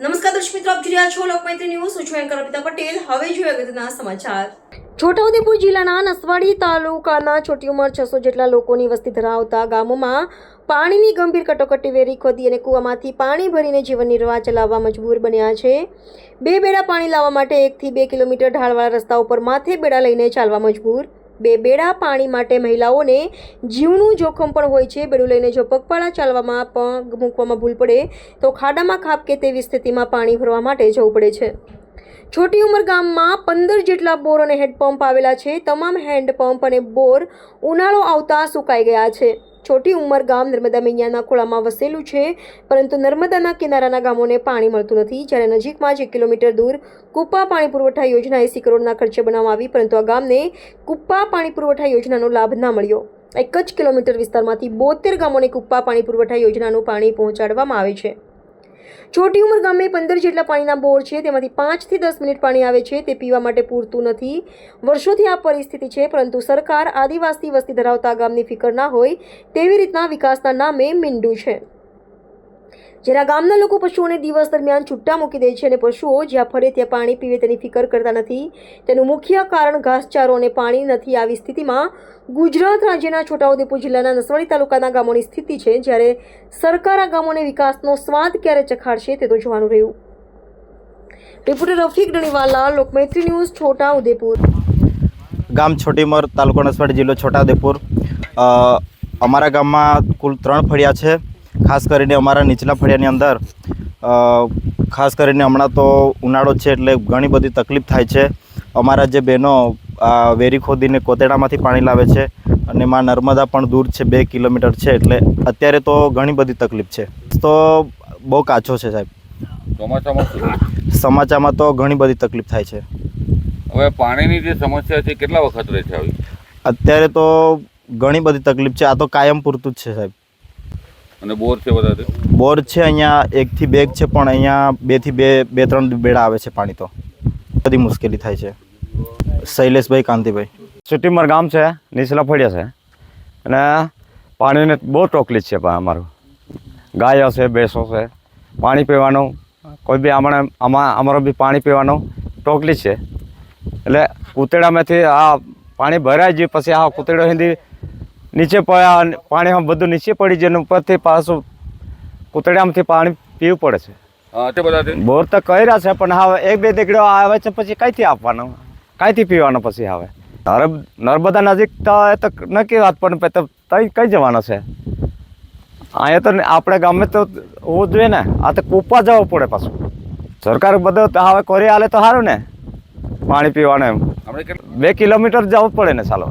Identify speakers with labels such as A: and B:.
A: નમસ્કાર દર્શક મિત્રો, આપ જોઈ રહ્યા છો લોકમૈત્રી ન્યૂઝ. હું છું એન્કર અર્પિતા પટેલ. હવે જોઈએ અગત્યના સમાચાર. છોટાઉદેપુર જિલ્લાના નસવાડી તાલુકાના છોટી ઉંમર છસો જેટલા લોકોની વસ્તી ધરાવતા ગામોમાં પાણીની ગંભીર કટોકટી વેરી ખોદી અને કૂવામાંથી પાણી ભરીને જીવન નિર્વાહ ચલાવવા મજબૂર બન્યા છે. બે બેડા પાણી લાવવા માટે એકથી બે કિલોમીટર ઢાળવાળા રસ્તા ઉપર માથે બેડા લઈને ચાલવા મજબૂર. બે બેડા પાણી માટે મહિલાઓને જીવનું જોખમ પણ હોય છે. બેડું લઈને જો પગપાળા ચાલવામાં પગ મૂકવામાં ભૂલ પડે, તો ખાડામાં ખાપકે તેવી સ્થિતિમાં પાણી ભરવા માટે જવું પડે છે. છોટી ઉંમર ગામમાં પંદર જેટલા બોર અને હેન્ડપંપ આવેલા છે. તમામ હેન્ડપંપ અને બોર ઉનાળો આવતા સુકાઈ ગયા છે. છોટી ઉંમર ગામ નર્મદા મૈયાના ખોળામાં વસેલું છે, પરંતુ નર્મદાના કિનારાના ગામોને પાણી મળતું નથી. જ્યારે નજીકમાં જ એક કિલોમીટર દૂર કુપ્પા પાણી પુરવઠા યોજના એસી કરોડના ખર્ચે બનાવવામાં આવી, પરંતુ આ ગામને કુપ્પા પાણી પુરવઠા યોજનાનો લાભ ના મળ્યો. એક જ કિલોમીટર વિસ્તારમાંથી બોતેર ગામોને કુપ્પા પાણી પુરવઠા યોજનાનું પાણી પહોંચાડવામાં આવે છે. છોટી ઉંમર ગામે પંદર જેટલા પાણીના બોર છે, તેમાંથી પાંચથી દસ મિનિટ પાણી આવે છે, તે પીવા માટે પૂરતું નથી. વર્ષોથી આ પરિસ્થિતિ છે, પરંતુ સરકાર આદિવાસી વસ્તી ધરાવતા ગામની ફિકર ના હોય તેવી રીતના વિકાસના નામે મીંડું છે. જ્યારે ગામના લોકો પશુઓને દિવસ દરમિયાન છૂટા મૂકી દે છે અને પશુઓ જ્યાં ફરે ત્યાં પાણી પીવે તેની ફિકર કરતા નથી. તેનું મુખ્ય કારણ ઘાસચારો અને પાણી નથી આવી સ્થિતિમાં ગુજરાત રાજ્યના છોટાઉદેપુર જિલ્લાના નસવાડી તાલુકાના ગામોની સ્થિતિ છે, જ્યારે સરકાર આ ગામોને વિકાસનો સ્વાદ ક્યારે ચખાડશે તે તો જોવાનું રહ્યું. Reporter Rafiq Daniwala Lokmaitri news, Chhotaudepur.
B: ગામ છોટીમર તાલુકો નસવાડી જિલ્લો છોટાઉદેપુર. અમારા ગામમાં કુલ ત્રણ ફળિયા છે. ખાસ કરીને અમારા નીચલા ફળિયાની અંદર ખાસ કરીને હમણાં તો ઉનાળો છે એટલે ઘણી બધી તકલીફ થાય છે. અમારા જે બહેનો વેરી ખોદીને કોતેડામાંથી પાણી લાવે છે અને માં નર્મદા પણ દૂર છે બે કિલોમીટર છે એટલે અત્યારે તો ઘણી બધી તકલીફ છે. તો બહુ કાચો છે સાહેબ.
C: ચોમાસામાં
B: સમાચારમાં તો ઘણી બધી તકલીફ થાય છે.
C: હવે પાણીની જે સમસ્યા છે કેટલા વખત રહે છે આવી?
B: અત્યારે તો ઘણી બધી તકલીફ છે. આ તો કાયમ પૂરતું જ છે સાહેબ.
C: અને બોર છે વધારે
B: બોર છે અહીંયા એકથી બે છે પણ અહીંયા બેથી બે બે ત્રણ બેડા આવે છે પાણી તો. બધી મુશ્કેલી થાય છે. શૈલેષભાઈ કાંતિભાઈ.
D: સુટીમર ગામ છે નીચલા ફળિયા છે. અને પાણીને બહુ તકલીફ છે અમારું. ગાયો છે ભેંસો છે પાણી પીવાનું કોઈ બી હમણાં આમાં અમારો બી પાણી પીવાનું તકલીફ છે. એટલે કૂતેડામાંથી આ પાણી ભરાઈ ગયું પછી આ કૂતેડો હિન્દી નીચે પાણી આમ બધું નીચે પડી જાય ઉપરથી પાછું કૂતેડામાંથી પાણી પીવું પડે છે.
C: તે બધા
D: બોર તો કર્યા છે પણ હવે એક બે દીકરીઓ આવે છે પછી કઈથી આપવાનું? કઈથી પીવાનું પછી હવે? નર્મ નર્મદા નજીક તો એ તો નક્કી વાત પણ તઈ કઈ જવાનો છે? અહીંયા તો આપણે ગામે તો હોવું જોઈએ ને. આ તો કૂપવા જવું પડે પાછું. સરકાર બધું તો હવે કરી આલે તો સારું ને પાણી પીવાનું એમ. બે કિલોમીટર જવું પડે ને ચાલો.